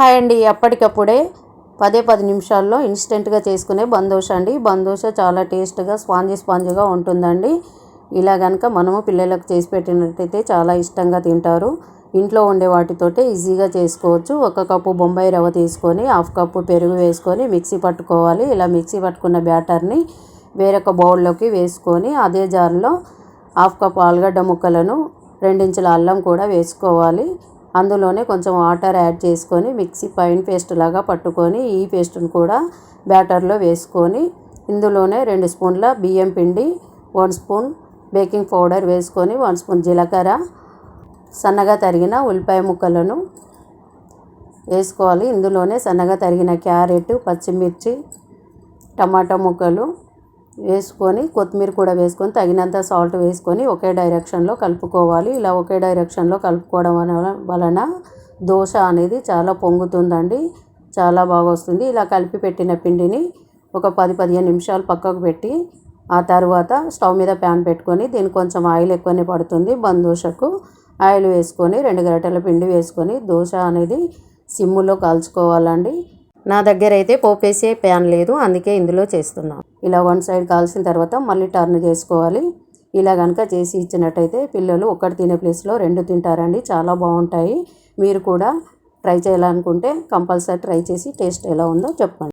Hi అండి. అప్పటికప్పుడే పదే పది నిమిషాల్లో ఇన్స్టెంట్గా చేసుకునే బందోష అండి. బందోష చాలా టేస్ట్గా స్పాంజీ స్పాంజీగా ఉంటుందండి. ఇలా కనుక మనము పిల్లలకు చేసి పెట్టినట్టయితే చాలా ఇష్టంగా తింటారు. ఇంట్లో ఉండే వాటితోటే ఈజీగా చేసుకోవచ్చు. ఒక కప్పు బొంబాయి రవ్వ తీసుకొని హాఫ్ కప్పు పెరుగు వేసుకొని మిక్సీ పట్టుకోవాలి. ఇలా మిక్సీ పట్టుకున్న బ్యాటర్ని వేరొక బౌల్లోకి వేసుకొని అదే జార్లో హాఫ్ కప్ ఆలుగడ్డ ముక్కలను రెండించుల అల్లం కూడా వేసుకోవాలి. అందులోనే కొంచెం వాటర్ యాడ్ చేసుకొని మిక్సీ పైన పేస్ట్ లాగా పట్టుకొని ఈ పేస్ట్ను కూడా బ్యాటర్లో వేసుకొని ఇందులోనే రెండు స్పూన్ల బియ్యం పిండి వన్ స్పూన్ బేకింగ్ పౌడర్ వేసుకొని వన్ స్పూన్ జీలకర్ర సన్నగా తరిగిన ఉల్లిపాయ ముక్కలను వేసుకోవాలి. ఇందులోనే సన్నగా తరిగిన క్యారెట్ పచ్చిమిర్చి టమాటా ముక్కలు వేసుకొని కొత్తిమీర కూడా వేసుకొని తగినంత సాల్ట్ వేసుకొని ఒకే డైరెక్షన్లో కలుపుకోవాలి. ఇలా ఒకే డైరెక్షన్లో కలుపుకోవడం వలన దోశ అనేది చాలా పొంగుతుందండి. చాలా బాగా వస్తుంది ఇలా కలిపి పెట్టిన పిండిని ఒక పది పదిహేను నిమిషాలు పక్కకు పెట్టి ఆ తర్వాత స్టవ్ మీద ప్యాన్ పెట్టుకొని దీనికి కొంచెం ఆయిల్ ఎక్కువనే పడుతుంది బందోషకు ఆయిల్ వేసుకొని రెండు గరిటెల పిండి వేసుకొని దోశ అనేది సిమ్ములో కాల్చుకోవాలండి. నా దగ్గర అయితే పోపేసే ప్యాన్ లేదు అందుకే ఇందులో చేస్తున్నాను ఇలా వన్ సైడ్ కాల్సిన తర్వాత మళ్ళీ టర్న్ చేసుకోవాలి. ఇలా కనుక చేసి ఇచ్చినట్టయితే పిల్లలు ఒక్కటి తినే ప్లేస్లో రెండు తింటారండి చాలా బాగుంటాయి. మీరు కూడా ట్రై చేయాలనుకుంటే కంపల్సరీ ట్రై చేసి టేస్ట్ ఎలా ఉందో చెప్పండి.